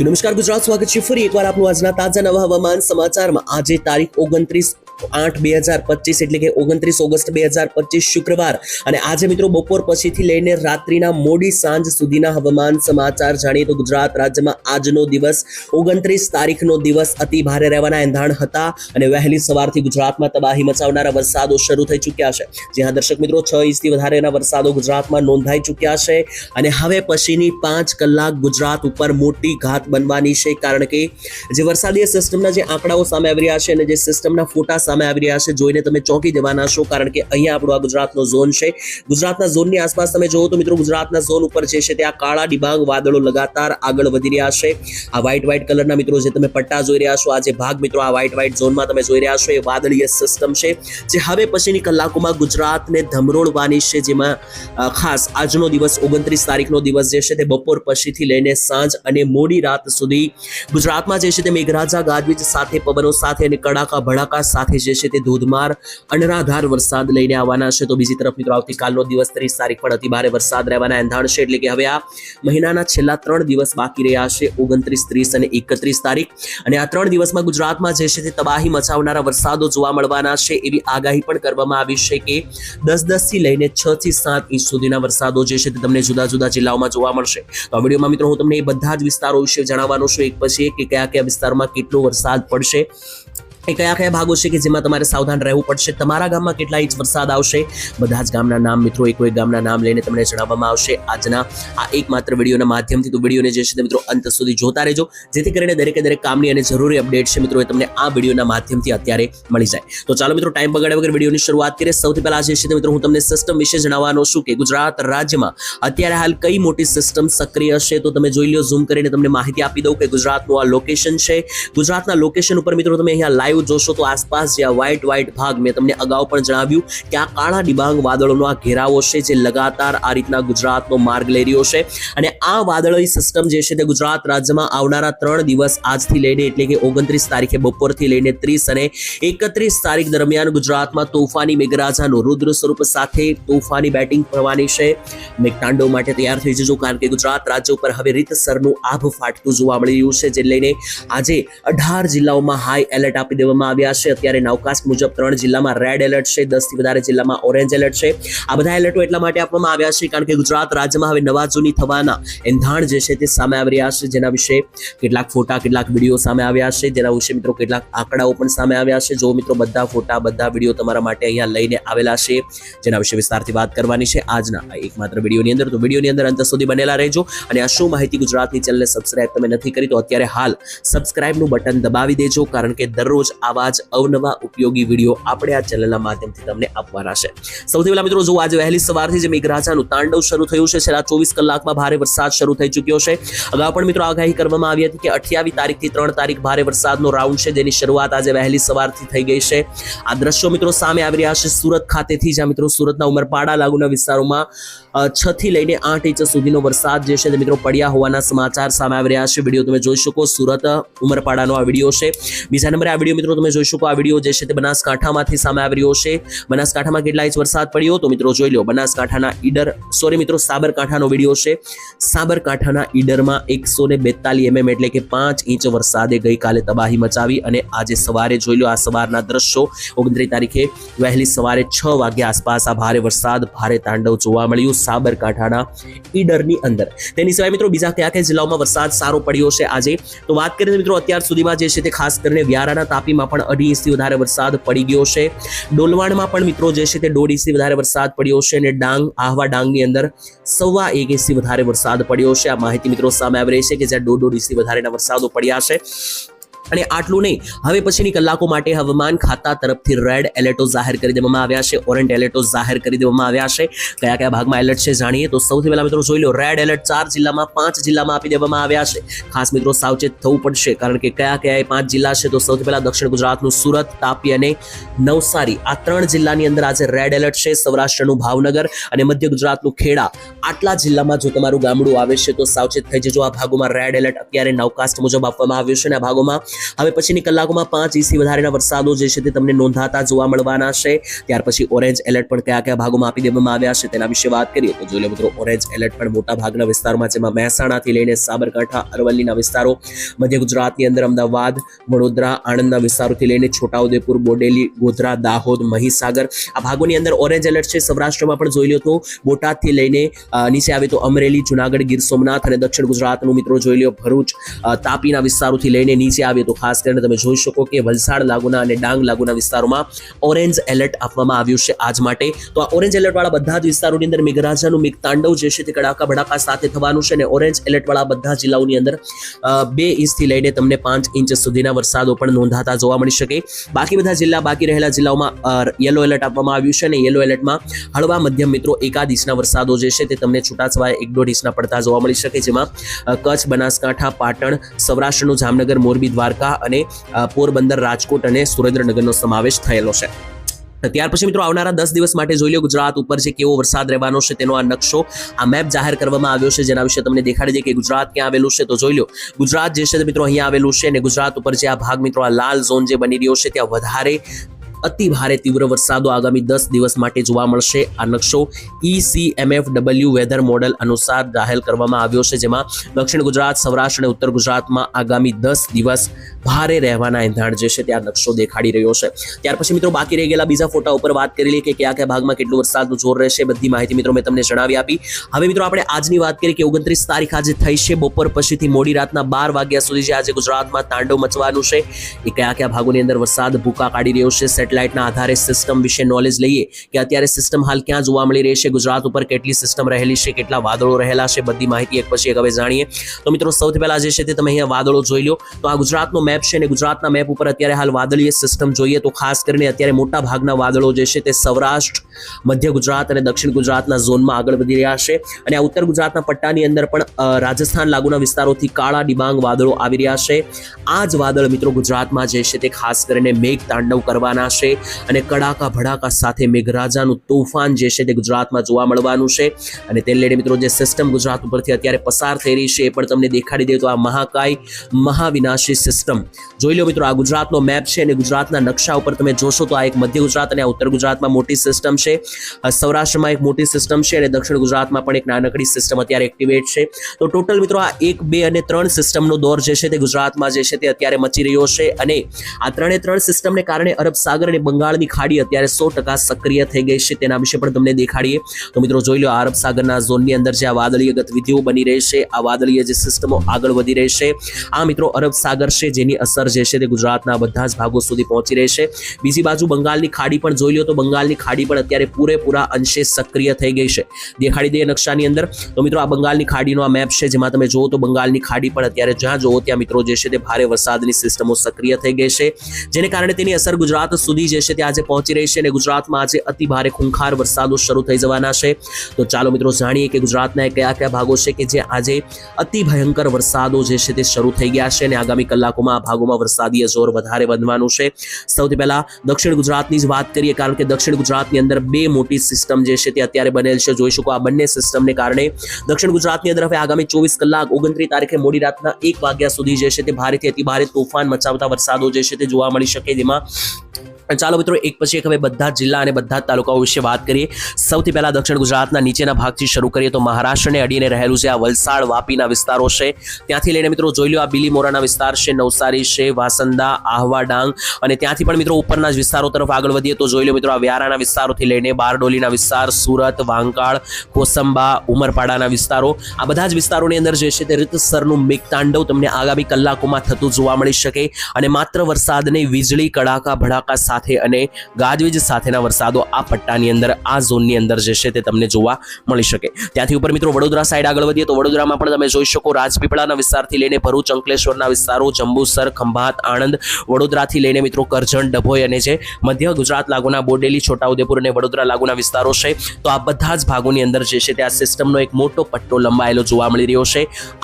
નમસ્કાર ગુજરાત, સ્વાગત છે ફરી એકવાર આપનું આજના તાજા નવા હવામાન સમાચારમાં. આજે તારીખ ઓગણત્રીસ આઠ બે હજાર પચીસ એટલે કે ઓગણત્રીસ ઓગસ્ટ બે હજાર પચીસ શુક્રવાર. અને આજે મિત્રો બપોર પછીથી લઈને રાત્રિના મોડી સાંજ સુધીના હવામાન સમાચાર જાણીએ તો ગુજરાત રાજ્યમાં આજનો દિવસ ઓગણત્રીસ તારીખનો દિવસ અતિ ભારે રહેવાના એંધાણ હતા અને વહેલી સવારથી ગુજરાતમાં તબાહી મચાવનારા વરસાદો શરૂ થઈ ચૂક્યા છે. જ્યાં દર્શક મિત્રો છ ઇંચથી વધારેના વરસાદો ગુજરાતમાં નોંધાઈ ચૂક્યા છે અને હવે પછીની પાંચ કલાક ગુજરાત ઉપર મોટી ઘાત બનવાની છે કારણ કે જે વરસાદીય સિસ્ટમના જે આંકડાઓ સામે આવી રહ્યા છે અને જે સિસ્ટમના ફોટા સામે આવી રહ્યા છે. જોઈને તમે ચોંકી જવાના છો, કારણ કે અહીંયા આપણો આ ગુજરાતનો ઝોન છે. ગુજરાતના ઝોનની આસપાસ તમે જુઓ તો મિત્રો, ગુજરાતના ઝોન ઉપર જે છે ત્યાં કાળા ડિબાંગ વાદળો લગાતાર આગળ વધી રહ્યા છે. આ વ્હાઇટ વ્હાઇટ કલરના મિત્રો, જે તમે પટ્ટા જોઈ રહ્યા છો, આ જે ભાગ મિત્રો, આ વ્હાઇટ વ્હાઇટ ઝોનમાં તમે જોઈ રહ્યા છો, એ વાદળીય સિસ્ટમ છે. જે હવે પછીની કલાકોમાં ગુજરાતને ધમરોળવાની છે, જેમાં ખાસ આજનો દિવસ ઓગણત્રીસ તારીખનો દિવસ જે છે તે બપોર પછીથી લઈને સાંજ અને મોડી રાત સુધી ગુજરાતમાં જે છે તે મેઘરાજા ગાજવીજ સાથે, પવનો સાથે અને કડાકા ભડાકા સાથે જે છે તે ધોધમાર અનરાધાર વરસાદ લઈને આવવાના છે. તો બીજી તરફ મિત્રો, આવતીકાલનો દિવસ ત્રીસ તારીખ પણ અતિ ભારે વરસાદ રહેવાના એંધાણ છે. એટલે કે હવે આ મહિનાના છેલ્લા ત્રણ દિવસ બાકી રહ્યા છે. ઓગણત્રીસ, ત્રીસ અને એકત્રીસ તારીખ. અને આ ત્રણ દિવસમાં ગુજરાતમાં જે છે તે તબાહી મચાવનારા વરસાદો જોવા મળવાના છે. એવી આગાહી પણ કરવામાં આવી છે કે દસ દસથી લઈને છ થી સાત ઇંચ સુધીના વરસાદો જે છે તે તમને જુદા જુદા જિલ્લાઓમાં જોવા મળશે. તો આ વિડીયોમાં મિત્રો હું તમને એ બધા જ વિસ્તારો વિશે જણાવવાનો છું. એક પછી એક કે કયા કયા વિસ્તારમાં કેટલો વરસાદ પડશે. એ કયા કયા ભાગો છે કે જેમાં તમારે સાવધાન રહેવું પડશે? તમારા ગામમાં કેટલા ઇંચ વરસાદ આવશે. બધા જ ગામના નામ મિત્રો એક એક ગામના નામ લઈને તમને જણાવવામાં આવશે. આજના આ એકમાત્ર વિડીયોના માધ્યમથી તો વિડીયોને જે છે મિત્રો અંત સુધી જોતા રહેજો. જેથી કરીને દરેકે દરેક કામની અને જરૂરી અપડેટ છે મિત્રો એ તમને આ વિડીયોના માધ્યમથી અત્યારે મળી જાય. તો ચાલો મિત્રો ટાઈમ બગાડ્યા વગર વિડીયોની શરૂઆત કરીએ. સૌથી પહેલા જે છે મિત્રો હું તમને સિસ્ટમ વિશે જણાવવાનો છું કે ગુજરાત રાજ્યમાં અત્યારે હાલ કઈ મોટી સિસ્ટમ સક્રિય છે? તો તમે જોઈ લો ઝૂમ કરીને તમને માહિતી આપી દઉં કે ગુજરાતનું આ લોકેશન છે. ગુજરાતના લોકેશન ઉપર મિત્રો તમે અહીંયા લાઈવ જોશો તો આસપાસ જે આ વ્હાઇટ વ્હાઇટ ભાગ મેં તમને અગાઉ પણ જણાવ્યું કે આ કાળા ડિબાંગ વાદળોનો આ ઘેરાવો છે જે લગાતાર આ રીતના ગુજરાતનો માર્ગ લઈ રહ્યો છે. અને આ વાદળી સિસ્ટમ જે છે તે ગુજરાત રાજ્યમાં આવનારા ત્રણ દિવસ આજથી લઈને એટલે કે ઓગણત્રીસ તારીખે બપોરથી લઈને ત્રીસ અને એકત્રીસ તારીખ દરમિયાન ગુજરાતમાં તોફાની મેઘરાજાનું રુદ્ર સ્વરૂપ સાથે તોફાની બેટિંગ કરવાની છે. મેઘતાંડવ માટે તૈયાર થઈ જજો કારણ કે ગુજરાત રાજ્ય ઉપર હવે રીતસરનું આભ ફાટતું જોવા મળી રહ્યું છે જે લઈને આજે અઢાર જિલ્લાઓમાં હાઈ એલર્ટ આપી દેવામાં આવ્યા છે. અત્યારે નવકાશ મુજબ ત્રણ જિલ્લામાં રેડ એલર્ટ છે, દસથી વધારે જિલ્લામાં ઓરેન્જ એલર્ટ છે. આ બધા એલર્ટો એટલા માટે આપવામાં આવ્યા છે કારણ કે ગુજરાત રાજ્યમાં હવે નવા જૂની થવાના એંધાણ જે છે તે સામે આવી રહ્યા છે. જેના વિશે કેટલાક ફોટા, કેટલાક વીડિયો સામે આવ્યા છે. જેના વિશે મિત્રો કેટલાક આંકડાઓ પણ સામે આવ્યા છે. જો મિત્રો બધા ફોટા, બધા વીડિયો તમારા માટે અહીંયા લઈને આવેલા છે, જેના વિશે વિસ્તારથી વાત કરવાની છે. આજના એકમાત્ર વિડીયોની અંદર તો વિડીયોની અંદર અંત સુધી બનેલા રહેજો અને આ શું માહિતી ગુજરાતની ચેનલને સબસ્ક્રાઇબ તમે નથી કરી તો અત્યારે હાલ સબસ્ક્રાઇબનું બટન દબાવી દેજો કારણ કે દરરોજ આવા જ અવનવા ઉપયોગી વીડિયો આપણે આ ચેનલના માધ્યમથી તમને આપવાના છે. સૌથી પહેલા મિત્રો, જો આજે વહેલી સવારથી જે મેઘરાજાનું તાંડવ શરૂ થયું છે, છેલ્લા ચોવીસ કલાકમાં ભારે વરસાદ શરૂ થઈ ચૂક્યો છે. અગાઉ પણ મિત્રો આગાહી કરવામાં આવી હતી કે અઠ્યાવીસ તારીખથી ત્રણ તારીખ ભારે વરસાદનો રાઉન્ડ છે, જેની શરૂઆત આજે વહેલી સવારથી થઈ ગઈ છે. આ દ્રશ્યો મિત્રો સામે આવી રહ્યા છે સુરત ખાતેથી, જ્યાં મિત્રો સુરતના ઉમરપાડા લાગુના વિસ્તારોમાં છ થી લઈને આઠ ઇંચ સુધીનો વરસાદ જે છે તે મિત્રો પડ્યા હોવાના સમાચાર સામે આવી રહ્યા છે. વીડિયો તમે જોઈ શકો, સુરત, ઉમરપાડાનો આ વીડિયો છે. બીજા નંબરે આ વીડિયો મિત્રો, તમે જોઈ શકો આ વીડિયો જે છે તે બનાસકાંઠામાંથી સામે આવી રહ્યો છે. બનાસકાંઠામાં કેટલા ઇંચ વરસાદ પડ્યો તો મિત્રો જોઈ લો, બનાસકાંઠાના ઈડર સોરી મિત્રો, સાબરકાંઠાનો વીડિયો છે. સાબરકાંઠાના ઈડરમાં એકસો ને એમએમ એટલે કે પાંચ ઇંચ વરસાદે ગઈકાલે તબાહી મચાવી અને આજે સવારે જોઈ લો આ સવારના દ્રશ્યો. ઓગણત્રીસ તારીખે વહેલી સવારે છ વાગ્યા આસપાસ આ ભારે વરસાદ, ભારે તાંડવ જોવા મળ્યું સાબરકાંઠાના ઈડરની અંદર. તેની સિવાય મિત્રો બીજા કયા કયા જિલ્લાઓમાં વરસાદ સારો પડ્યો છે આજે? તો વાત કરીએ મિત્રો અત્યાર સુધીમાં જે છે તે ખાસ કરીને વ્યારાના તાપીમાં પણ અઢી ઇંચથી વધારે વરસાદ પડી ગયો છે. ડોલવાણમાં પણ મિત્રો જે છે તે દોઢ ઇંચથી વધારે વરસાદ પડ્યો છે અને ડાંગ, આહવા ડાંગની અંદર સવા એક ઇંચથી વધારે વરસાદ પડ્યો છે. આ માહિતી મિત્રો સામે આવી રહી છે કે જ્યાં દોઢ દોઢ ઇંચથી વધારેના વરસાદો પડ્યા છે. અને આટલું નહીં. હવે પછીની કલાકો માટે હવામાન ખાતા તરફથી રેડ એલર્ટો જાહેર કરી દેવામાં આવ્યા છે. ઓરેન્જ એલર્ટો જાહેર કરી દેવામાં આવ્યા છે. કયા કયા ભાગમાં એલર્ટ છે જાણીએ તો સૌથી પહેલા મિત્રો જોઈ લો રેડ એલર્ટ ચાર જિલ્લામાં પાંચ જિલ્લામાં આપી દેવામાં આવ્યા છે. ખાસ મિત્રો સાવચેત થવું પડશે કારણ કે કયા કયા પાંચ જિલ્લા છે તો સૌથી પહેલા દક્ષિણ ગુજરાતનું સુરત, તાપી અને નવસારી. આ ત્રણ જિલ્લાની અંદર આજે રેડ એલર્ટ છે. સૌરાષ્ટ્રનું ભાવનગર અને મધ્ય ગુજરાતનું ખેડા. આટલા જિલ્લામાં જો તમારું ગામડું આવે છે તો સાવચેત થઈ જજો. આ ભાગોમાં રેડ એલર્ટ અત્યારે નવકાસ્ટ મુજબ આપવામાં આવ્યું છે અને આ ભાગોમાં હવે પછીની કલાકોમાં પાંચ ઇંચથી વધારેના વરસાદો જે છે તે તમને નોંધાતા જોવા મળવાના છે. ત્યાર પછી ઓરેન્જ એલર્ટ પણ કયા કયા ભાગોમાં આપી દેવામાં આવ્યા છે તેના વિશે વાત કરીએ તો જોઈ મિત્રો, ઓરેન્જ એલર્ટ પણ મોટા ભાગના વિસ્તારમાં જેમાં મહેસાણાથી લઈને સાબરકાંઠા, અરવલ્લીના વિસ્તારો, મધ્ય ગુજરાતની અંદર અમદાવાદ, વડોદરા, આણંદના વિસ્તારોથી લઈને છોટાઉદેપુર, બોડેલી, ગોધરા, દાહોદ, મહીસાગર આ ભાગોની અંદર ઓરેન્જ એલર્ટ છે. સૌરાષ્ટ્રમાં પણ જોઈ લો તો બોટાદથી લઈને નીચે આવે તો અમરેલી, જુનાગઢ, ગીર સોમનાથ અને દક્ષિણ ગુજરાતનું મિત્રો જોઈ લો ભરૂચ તાપીના વિસ્તારોથી લઈને નીચે આવે તો ખાસ કરીને તમે જોઈ શકો કે વલસાડ લાગુના અને ડાંગ લાગુના વિસ્તારોમાં ઓરેન્જ એલર્ટ આપવામાં આવ્યું છે આજ માટે. તો આ ઓરેન્જ એલર્ટવાળા બધા જ વિસ્તારોની અંદર મેઘરાજાનું મેઘતાંડવ જે છે તે કડાકા ભડાકા સાથે થવાનું છે અને ઓરેન્જ એલર્ટવાળા બધા જિલ્લાઓની અંદર બે ઇંચથી લઈને તમને પાંચ ઇંચ સુધીના વરસાદો પણ નોંધાતા જોવા મળી શકે. બાકી બધા જિલ્લા, બાકી રહેલા જિલ્લાઓમાં યલો એલર્ટ આપવામાં આવ્યું છે અને યલો એલર્ટમાં હળવા મધ્યમ મિત્રો એકાદ ઇંચના વરસાદો જે છે તે તમને છૂટાછવાયા એક દોઢ ઇંચના પડતા જોવા મળી શકે. જેમાં કચ્છ, બનાસકાંઠા, પાટણ, સૌરાષ્ટ્રનું જામનગર, મોરબી દ્વારકા અને પોરબંદર, રાજકોટ અને સુરેન્દ્રનગરનો સમાવેશ થયેલો છે. ત્યાર પછી મિત્રો આવનારા દસ દિવસ માટે જોઈ લો ગુજરાત ઉપર જે કેવો વરસાદ રહેવાનો છે તેનો આ નકશો, આ મેપ જાહેર કરવામાં આવ્યો છે જેના વિશે તમને દેખાડી દે કે ગુજરાત ક્યાં આવેલું છે તો જોઈ લો. ગુજરાત જે છે મિત્રો અહીંયા આવેલું છે અને ગુજરાત ઉપર જે આ ભાગ મિત્રો આ લાલ ઝોન જે બની રહ્યો છે ત્યાં વધારે અતિ ભારે તીવ્ર વરસાદો આગામી દસ દિવસ માટે જોવા મળશે. આ નકશો ઈસીએમએફ ડબલ્યુ વેધર મોડલ અનુસાર જાહેર કરવામાં આવ્યો છે, જેમાં દક્ષિણ ગુજરાત, સૌરાષ્ટ્ર અને ઉત્તર ગુજરાતમાં આગામી દસ દિવસ ભારે રહેવાના એંધાણ જે છે ત્યાં નકશો દેખાડી રહ્યો છે. ત્યાર પછી મિત્રો બાકી રહી ગયેલા બીજા ફોટા ઉપર વાત કરી લઈએ કે કયા કયા ભાગમાં કેટલું વરસાદનું જોર રહેશે, બધી માહિતી મિત્રો મેં તમને જણાવી આપી. હવે મિત્રો આપણે આજની વાત કરીએ કે ઓગણત્રીસ તારીખ આજે થઈ છે, બપોર પછીથી મોડી રાતના બાર વાગ્યા સુધી જે આજે ગુજરાતમાં તાંડવ મચવાનું છે, એ કયા કયા ભાગોની અંદર વરસાદ ભૂકા કાઢી રહ્યો છે, સેટેલાઇટના આધારે સિસ્ટમ વિશે નોલેજ લઈએ કે અત્યારે સિસ્ટમ હાલ ક્યાં જોવા મળી રહી છે, ગુજરાત ઉપર કેટલી સિસ્ટમ રહેલી છે, કેટલા વાદળો રહેલા છે, બધી માહિતી એક પછી એક હવે જાણીએ. તો મિત્રો સૌથી પહેલા જે છે તે તમે અહીંયા વાદળો જોઈ લો. તો આ ગુજરાતનો મેપ છે અને ગુજરાતના મેપ ઉપર અત્યારે હાલ વાદળીય સિસ્ટમ જોઈએ તો ખાસ કરીને અત્યારે મોટા ભાગના વાદળો જે છે તે સૌરાષ્ટ્ર, મધ્ય ગુજરાત અને દક્ષિણ ગુજરાતના ઝોનમાં આગળ વધી રહ્યા છે. અને આ ઉત્તર ગુજરાતના પટ્ટાની અંદર પણ રાજસ્થાન લાગુના વિસ્તારોથી કાળા ડિબાંગ વાદળો આવી રહ્યા છે. આ જ વાદળ મિત્રો ગુજરાતમાં જે છે તે ખાસ કરીને મેઘ તાંડવ કરવાના છે અને કડાકા ભડાકા સાથે મેઘરાજાનું તોફાન જે છે તે ગુજરાતમાં જોવા મળવાનું છે. અને તે લેડે મિત્રો જે સિસ્ટમ ગુજરાત ઉપરથી અત્યારે પસાર થઈ રહી છે એ પણ તમને દેખાડી દે તો આ મહાકાય, મહાવિનાશી સિસ્ટમ જોઈ લો મિત્રો, આ ગુજરાતનો મેપ છે અને ગુજરાતના નકશા ઉપર તમે જોશો તો આ એક મધ્ય ગુજરાત અને આ ઉત્તર ગુજરાતમાં મોટી સિસ્ટમ છે. સૌરાષ્ટ્રમાં એક મોટી સિસ્ટમ છે અને દક્ષિણ ગુજરાતમાં પણ એક નાનકડી સિસ્ટમ અત્યારે એક્ટિવેટ છે. તો ટોટલ મિત્રો, આ એક, બે અને ત્રણ સિસ્ટમનો દોર જે છે તે ગુજરાતમાં જે છે તે અત્યારે મચી રહ્યો છે અને આ ત્રણે ત્રણ સિસ્ટમને કારણે અરબ સાગર અને બંગાળની ખાડી અત્યારે સો ટકા સક્રિય થઈ ગઈ છે તેના વિશે પણ તમને દેખાડીએ. તો મિત્રો, જોઈ લો અરબ સાગરના ઝોનની અંદર જે આ વાદળીય ગતિવિધિઓ બની રહી છે, આ વાદળીય જે સિસ્ટમો આગળ વધી રહી છે. આ મિત્રો અરબ સાગર છે જેની અસર જે છે તે ગુજરાતના બધા જ ભાગો સુધી પહોંચી રહી છે. બીજી બાજુ બંગાળની ખાડી પણ જોઈ લો તો બંગાળની ખાડી પણ અત્યારે પૂરેપૂરા અંશે સક્રિય થઈ ગઈ છે. દેખાડી દઈએ નકશાની અંદર. તો મિત્રો આ બંગાળની ખાડીનો આ મેપ છે જેમાં તમે જુઓ તો બંગાળની ખાડી પણ અત્યારે જ્યાં જુઓ ત્યાં મિત્રો જે છે તે ભારે વરસાદની સિસ્ટમો સક્રિય થઈ ગઈ છે. જેને કારણે તેની અસર ગુજરાત સુધી જે છે તે આજે પહોંચી રહી છે અને ગુજરાતમાં આજે અતિ ભારે ખૂંખાર વરસાદો શરૂ થઈ જવાના છે. તો ચાલો મિત્રો જાણીએ કે ગુજરાતના કયા કયા ભાગો છે કે જે આજે અતિ ભયંકર વરસાદો જે છે તે શરૂ થઈ ગયા છે અને આગામી કલાકોમાં ભાગોમાં વરસાદીય જોર વધારે વધવાનું છે. સૌથી પહેલા દક્ષિણ ગુજરાતની જ વાત કરીએ, કારણ કે દક્ષિણ ગુજરાતની અંદર બે મોટી સિસ્ટમ જે છે તે અત્યારે બનેલ છે. જોઈ શકો આ બંને સિસ્ટમને કારણે દક્ષિણ ગુજરાતની અંદર હવે આગામી ચોવીસ કલાક ઓગણત્રીસ તારીખે મોડી રાતના એક વાગ્યા સુધી જે છે તે ભારેથી અતિ ભારે તોફાન મચાવતા વરસાદો જે છે તે જોવા મળી શકે, જેમાં ચાલો મિત્રો, એક પછી એક હવે બધા જિલ્લા અને બધા તાલુકાઓ વિશે વાત કરીએ. સૌથી પહેલા દક્ષિણ ગુજરાતના નીચેના ભાગથી શરૂ કરીએ તો મહારાષ્ટ્રને અડીને રહેલું છે આ વલસાડ, વાપીના વિસ્તારો છે. ત્યાંથી લઈને મિત્રો જોઈ લો આ બિલીમોરાના વિસ્તાર છે, નવસારી છે, વાસંદા, આહવા ડાંગ અને ત્યાંથી પણ મિત્રો ઉપરના વિસ્તારો તરફ આગળ વધીએ તો જોઈ લો મિત્રો આ વ્યારાના વિસ્તારોથી લઈને બારડોલીના વિસ્તાર, સુરત, વાંકાળ, કોસંબા, ઉમરપાડાના વિસ્તારો. આ બધા જ વિસ્તારોની અંદર જે છે તે રીતસરનું મેઘતાંડવ તમને આગામી કલાકોમાં થતું જોવા મળી શકે. અને માત્ર વરસાદને વીજળી, કડાકા, ભડાકા સાથે અને ગાજવીજ સાથેના વરસાદો આ પટ્ટાની અંદર, આ ઝોનની અંદર જે છે તે તમને જોવા મળી શકે. ત્યાંથી ઉપર મિત્રો વડોદરા સાઈડ આગળ વધીએ તો વડોદરામાં પણ તમે જોઈ શકો રાજપીપળાના વિસ્તારથી લઈને ભરૂચ, અંકલેશ્વરના વિસ્તારો, જંબુસર, ખંભાત, આણંદ, વડોદરાથી લઈને મિત્રો કરજણ, ડભોઈ અને જે મધ્ય ગુજરાત લાગુના બોડેલી, છોટાઉદેપુર અને વડોદરા લાગુના વિસ્તારો છે. તો આ બધા જ ભાગોની અંદર જે છે તે આ સિસ્ટમનો એક મોટો પટ્ટો લંબાયેલો જોવા મળી રહ્યો છે.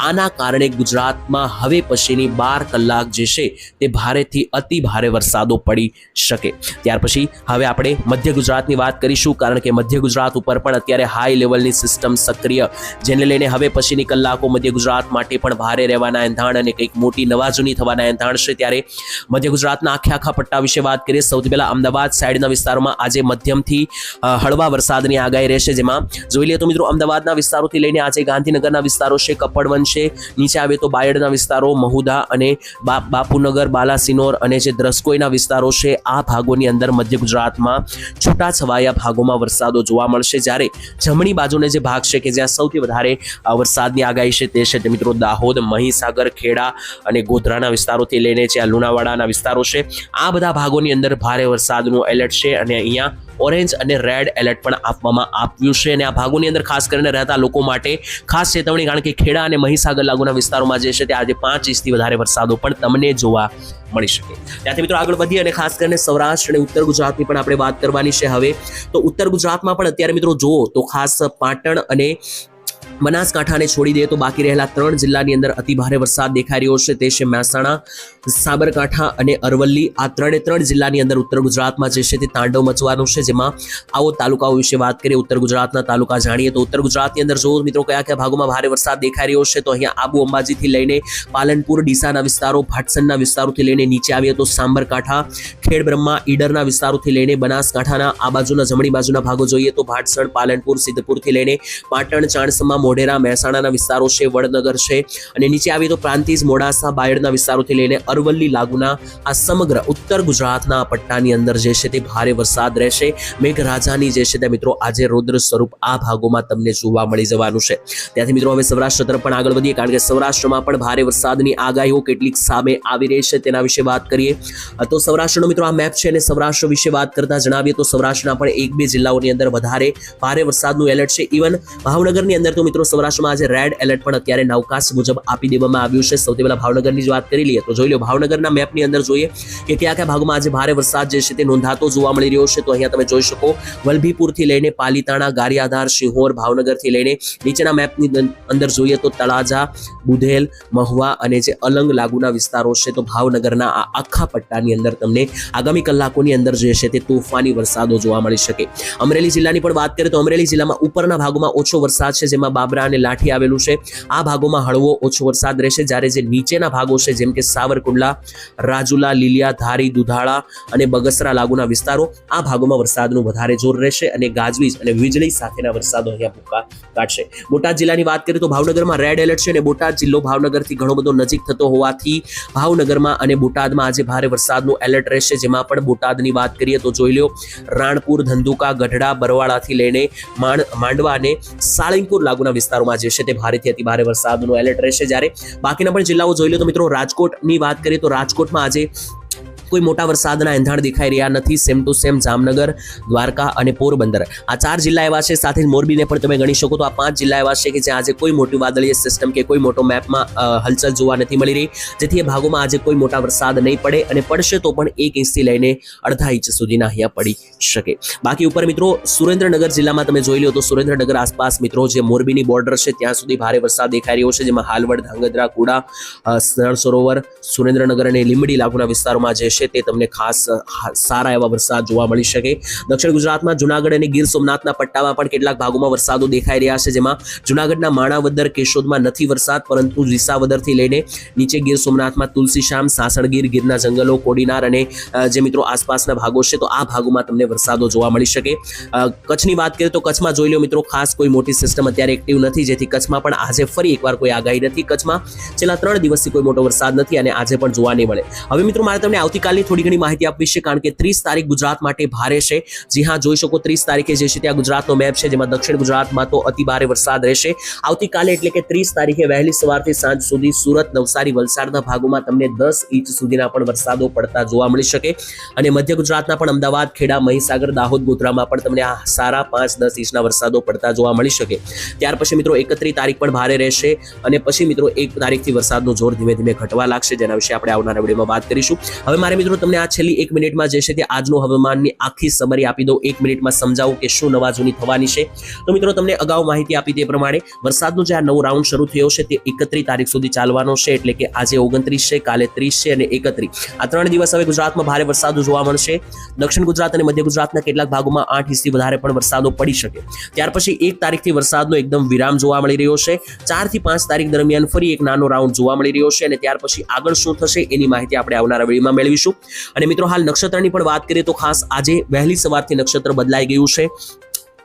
આના કારણે ગુજરાતમાં હવે પછીની બાર કલાક જે છે તે ભારેથી અતિ ભારે વરસાદો પડી શકે શકે. ત્યાર પછી હવે આપણે મધ્ય ગુજરાતની વાત કરીશું, કારણ કે મધ્ય ગુજરાત ઉપર પણ અત્યારે હાઈ લેવલની સિસ્ટમ સક્રિય. જેને લઈને હવે પછીની કલાકો મધ્ય ગુજરાત માટે પણ ભારે રહેવાના એંધાણ અને કંઈક મોટી નવાજૂની થવાના એંધાણ છે. ત્યારે મધ્ય ગુજરાતના આખે આખા પટ્ટા વિશે વાત કરીએ, સૌથી પહેલાં અમદાવાદ સાઈડના વિસ્તારોમાં આજે મધ્યમથી હળવા વરસાદની આગાહી રહેશે. જેમાં જોઈ લઈએ તો મિત્રો, અમદાવાદના વિસ્તારોથી લઈને આજે ગાંધીનગરના વિસ્તારો છે કપડવન છે, નીચે આવે તો બાયડના વિસ્તારો મહુધા અને બાપુનગર, બાલાસિનોર અને જે દ્રસ્કોઈના વિસ્તારો છે, આ ભાગોની અંદર મધ્ય ગુજરાતમાં છૂટા છવાયા ભાગોમાં વરસાદો જોવા મળશે. જ્યારે જમણી બાજુને જે ભાગ છે કે જ્યાં સૌથી વધારે વરસાદની આગાહી છે તે છે તે મિત્રો દાહોદ, મહીસાગર, ખેડા અને ગોધરાના વિસ્તારોથી લઈને જ્યાં લુણાવાડાના વિસ્તારો છે, આ બધા ભાગોની અંદર ભારે વરસાદનું એલર્ટ છે અને અહીંયા ઓરેન્જ અને રેડ એલર્ટ પણ આપવામાં આવ્યું છે અને આ ભાગોની અંદર ખાસ કરીને રહેતા લોકો માટે ખાસ ચેતવણી કારણ કે ખેડા અને મહીસાગર લાગુના વિસ્તારોમાં જે છે તે આજે પાંચ ઇંચથી વધારે વરસાદો પણ તમને જોવા મળી શકે. ત્યાંથી મિત્રો આગળ વધીએ અને ખાસ કરીને સૌરાષ્ટ્ર અને ઉત્તર ગુજરાતની પણ આપણે વાત કરવાની છે હવે. તો ઉત્તર ગુજરાતમાં પણ અત્યારે મિત્રો જુઓ તો ખાસ પાટણ અને બનાસકાંઠાને છોડી દઈએ તો બાકી રહેલા ત્રણ જિલ્લાની અંદર અતિભારે વરસાદ દેખાઈ રહ્યો છે. તે છે મહેસાણા સાબરકાંઠા અને અરવલ્લી આ ત્રણે ત્રણ જિલ્લાની અંદર ઉત્તર ગુજરાતમાં જે છે તે તાંડવ મચવાનું છે, જેમાં આવો તાલુકાઓ વિશે વાત કરીએ, ઉત્તર ગુજરાતના તાલુકા જાણીએ તો ઉત્તર ગુજરાતની અંદર જો મિત્રો કયા કયા ભાગોમાં ભારે વરસાદ દેખાઈ રહ્યો છે, તો અહીંયા આબુ અંબાજીથી લઈને પાલનપુર, ડીસાના વિસ્તારો, ભાટસનના વિસ્તારોથી લઈને નીચે આવીએ તો સાંબરકાંઠા, ખેડબ્રહ્મા, ઈડરના વિસ્તારોથી લઈને બનાસકાંઠાના આ બાજુના જમણી બાજુના ભાગો જોઈએ તો ભાટસણ, પાલનપુર, સિદ્ધપુરથી લઈને પાટણ, ચાણસમા મોઢેરા, મહેસાણાના વિસ્તારો છે, વડનગર છે અને નીચે આવીએ તો પ્રાંતિજ, મોડાસા, બાયડના વિસ્તારોથી લઈને અરવલ્લી લાગુના આ સમગ્ર ઉત્તર ગુજરાતના પટ્ટાની અંદર જે છે તે ભારે વરસાદ રહેશે. મેઘરાજાની જે છે તે મિત્રો આજે રૌદ્ર સ્વરૂપ આ ભાગોમાં તમને જોવા મળી જવાનું છે. ત્યાંથી મિત્રો હવે સૌરાષ્ટ્ર તરફ પણ આગળ વધીએ કારણ કે સૌરાષ્ટ્રમાં પણ ભારે વરસાદની આગાહીઓ કેટલીક સામે આવી રહી છે તેના વિશે વાત કરીએ. તો સૌરાષ્ટ્રનો મિત્રો આ મેપ છે અને સૌરાષ્ટ્ર વિશે વાત કરતા જણાવીએ તો સૌરાષ્ટ્રના પણ એક બે જિલ્લાઓની અંદર વધારે ભારે વરસાદનું એલર્ટ છે. ઇવન ભાવનગરની અંદર તો મિત્રો સૌરાષ્ટ્રમાં આજે રેડ એલર્ટ પણ અત્યારે નવકાશ મુજબ આપી દેવામાં આવ્યું છે. સૌથી પહેલા ભાવનગરની જ વાત કરી લઈએ તો જોઈ લો ભાવનગરના મેપની અંદર જોઈએ કે કયા કયા ભાગમાં આજે ભારે વરસાદ જે છે તે નોંધાતો જોવા મળી રહ્યો છે. તો અહીંયા તમે જોઈ શકો વલભીપુરથી લઈને પાલીતાણા, ગારિયાધાર સિંહોર ભાવનગરથી લઈને નીચેના મેપની અંદર જોઈએ તો તળાજા, બુધેલ, મહુવા અને જે અલંગ લાગુના વિસ્તારો છે તો ભાવનગરના આ આખા પટ્ટાની અંદર તમને આગામી કલાકોની અંદર જે છે તે તોફાની વરસાદો જોવા મળી શકે. અમરેલી જિલ્લાની પણ વાત કરીએ તો અમરેલી જિલ્લામાં ઉપરના ભાગોમાં ઓછો વરસાદ છે જેમાં બાબરા અને લાઠી આવેલું છે. આ ભાગોમાં હળવો ઓછો વરસાદ રહેશે જ્યારે જે નીચેના ભાગો છે જેમ કે સાવરકુંડલા રાજુલા, લીલિયા, ધારી, દુધાળા અને બગસરા લાગુના વિસ્તારો આ ભાગોમાં વરસાદનું વધારે જોર રહેશે અને ગાજવીજ અને વીજળી સાથેના વરસાદો અહીંયા ભૂકા કાઢશે. બોટાદ જિલ્લાની વાત કરીએ તો ભાવનગરમાં રેડ એલર્ટ છે અને બોટાદ જિલ્લો ભાવનગરથી ઘણો બધો નજીક થતો હોવાથી ભાવનગરમાં અને બોટાદમાં આજે ભારે વરસાદનું એલર્ટ રહેશે. જેમાં પણ બોટાદની વાત કરીએ તો જોઈ લો રાણપુર, ધંધુકા, ગઢડા, બરવાળાથી લઈને માંડ, માંડવા અને સાળંગપુર લાગુના વિસ્તારોમાં જે છે તે ભારેથી અતિ ભારે વરસાદનું એલર્ટ રહેશે. જ્યારે બાકીના પણ જિલ્લાઓ જોઈ લો તો મિત્રો રાજકોટની વાત કરીએ તો રાજકોટમાં આજે કોઈ મોટા વરસાદના એંધાણ દેખાઈ રહ્યા નથી. Same to same Jamnagar, Dwarka અને પોરબંદર. આ ચાર જિલ્લા એવા છે, સાથે જ મોરબીને પણ તમે ગણી શકો તો આ પાંચ જિલ્લા એવા છે કે જ્યાં આજે કોઈ મોટી વાદળીય સિસ્ટમ કે કોઈ મોટો મેપમાં હલચલ જોવા નથી મળી રહી. જેથી એ ભાગોમાં આજે કોઈ મોટા વરસાદ નહીં પડે અને પડશે તો પણ એક ઇંચથી લઈને અડધા ઇંચ સુધીના અહીંયા પડી શકે. બાકી ઉપર મિત્રો, સુરેન્દ્રનગર જિલ્લામાં તમે જોઈ લો તો સુરેન્દ્રનગર આસપાસ મિત્રો જે મોરબીની બોર્ડર છે, ત્યાં સુધી ભારે વરસાદ દેખાઈ રહ્યો છે, જેમાં હાલવડ, ધાંગધ્રા, કુડા સરણ સરોવર સુરેન્દ્રનગર અને લીંબડી લાગુના વિસ્તારોમાં જે છે તે તમને ખાસ સારા એવા વરસાદ જોવા મળી શકે. દક્ષિણ ગુજરાતમાં જુનાગઢ અને ગીર સોમનાથના પટ્ટામાં પણ કેટલાક ભાગોમાં વરસાદો દેખાઈ રહ્યા છે, જેમાં જુનાગઢના માણાવદર કેશોદમાં નથી વરસાદ, પરંતુ વિસાવદરથી લઈને નીચે ગીર સોમનાથમાં તુલસીશ્યામ, સાસણગીર, ગીરના જંગલો, કોડીનાર અને જે મિત્રો આસપાસના ભાગો છે, તો આ ભાગોમાં તમને વરસાદો જોવા મળી શકે. કચ્છની વાત કરીએ તો કચ્છમાં જોઈ લો મિત્રો, ખાસ કોઈ મોટી સિસ્ટમ અત્યારે એક્ટિવ નથી, જેથી કચ્છમાં પણ આજે ફરી એકવાર કોઈ આગાહી નથી. કચ્છમાં છેલ્લા ત્રણ દિવસથી કોઈ મોટો વરસાદ નથી અને આજે પણ જોવા નહીં મળે. હવે મિત્રો, મારે તમને આવતીકાલની થોડી ઘણી માહિતી આપવી છે કારણ કે ત્રીસ તારીખ ગુજરાત માટે ભારે છે. જી હા, જોઈ શકો ત્રીસ તારીખે જે છે, ત્યાં ગુજરાતનો મેપ છે, જેમાં દક્ષિણ ગુજરાતમાં તો અતિ ભારે વરસાદ રહેશે. આવતીકાલે એટલે કે ત્રીસ તારીખે વહેલી સવારથી સાંજ સુધી સુરત, નવસારી, વલસાડના ભાગોમાં તમને દસ ઇંચ સુધીના પણ વરસાદો પડતા જોવા મળી શકે. અને મધ્ય ગુજરાતના પણ અમદાવાદ, ખેડા, મહીસાગર, દાહોદ, ગોધરામાં પણ તમને આ સારા પાંચ દસ ઇંચના વરસાદો પડતા જોવા મળી શકે. ત્યાર પછી મિત્રો, એકત્રીસ તારીખ પણ ભારે રહેશે અને પછી મિત્રો, એક તારીખથી વરસાદનું જોર ધીમે ધીમે ઘટવા લાગશે. જેના વિશે આપણે આવનારા વિડીયોમાં વાત કરીશું. હવે મારે મિત્રો, તમને આ છેલ્લી એક મિનિટમાં જે છે તે આજનું હવામાનની આખી સમરી આપી દઉં. એક મિનિટમાં સમજાવું કે શું નવા જૂની થવાની છે. તો મિત્રો, તમને અગાઉ માહિતી આપી તે પ્રમાણે વરસાદનો જે આ નવો રાઉન્ડ શરૂ થયો છે તે એકત્રીસ તારીખ સુધી ચાલવાનો છે, એટલે કે આજે ઓગણત્રીસ છે, કાલે ત્રીસ છે અને એકત્રીસ. આ ત્રણ દિવસ હવે ગુજરાતમાં ભારે વરસાદ જોવા મળશે. દક્ષિણ ગુજરાત અને મધ્ય ગુજરાતના કેટલાક ભાગોમાં આઠ ઇંચથી વધારે પણ વરસાદો પડી શકે. ત્યાર પછી એક તારીખથી વરસાદનો એકદમ વિરામ જોવા મળી રહ્યો છે. ચારથી પાંચ તારીખ દરમિયાન ફરી એક નાનો રાઉન્ડ જોવા મળી રહ્યો છે અને ત્યાર પછી આગળ શું થશે એની માહિતી આપણે આવનારા વેળીમાં મેળવીશું. અને મિત્રો, હાલ નક્ષત્રની પણ વાત કરીએ તો ખાસ આજે વહેલી સવારથી નક્ષત્ર બદલાઈ ગયું છે.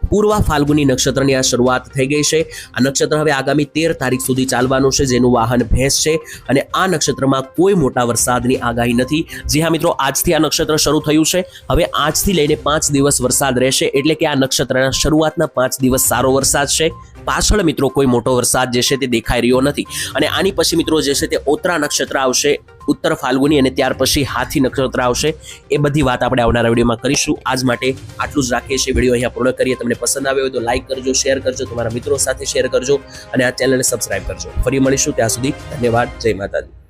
પૂર્વા ફાલ્ગુની નક્ષત્રની આ શરૂઆત થઈ ગઈ છે. આ નક્ષત્ર હવે આગામી તેર તારીખ સુધી ચાલવાનું છે, જેનું વાહન ભેંસ છે. અને આ નક્ષત્રમાં કોઈ મોટા વરસાદની આગાહી નથી. જી હા, મિત્રો, આજથી આ નક્ષત્ર શરૂ થયું છે. હવે આજથી લઈને પાંચ દિવસ વરસાદ રહેશે, એટલે કે આ નક્ષત્રના શરૂઆતના પાંચ દિવસ સારો વરસાદ છે. પાછળ, મિત્રો, કોઈ મોટો વરસાદ જે છે તે દેખાઈ રહ્યો નથી. અને આની પછી, મિત્રો, જે છે તે ઓતરા નક્ષત્ર આવશે. ઉત્તર ફાલ્ગુની અને ત્યાર પછી હાથી નક્ષત્ર આવશે. એ બધી વાત આપણે આવનારા વિડીયોમાં કરીશું. આજ માટે આટલું જ રાખીએ છીએ. વીડિયો અહીંયા પૂર્ણ કરીએ. તમને પસંદ આવ્યો હોય તો લાઇક કરજો શેર કરજો, તમારા મિત્રો સાથે શેર કરજો અને આ ચેનલને સબસ્ક્રાઇબ કરજો. ફરી મળીશું ત્યાં સુધી. ધન્યવાદ. જય માતાજી.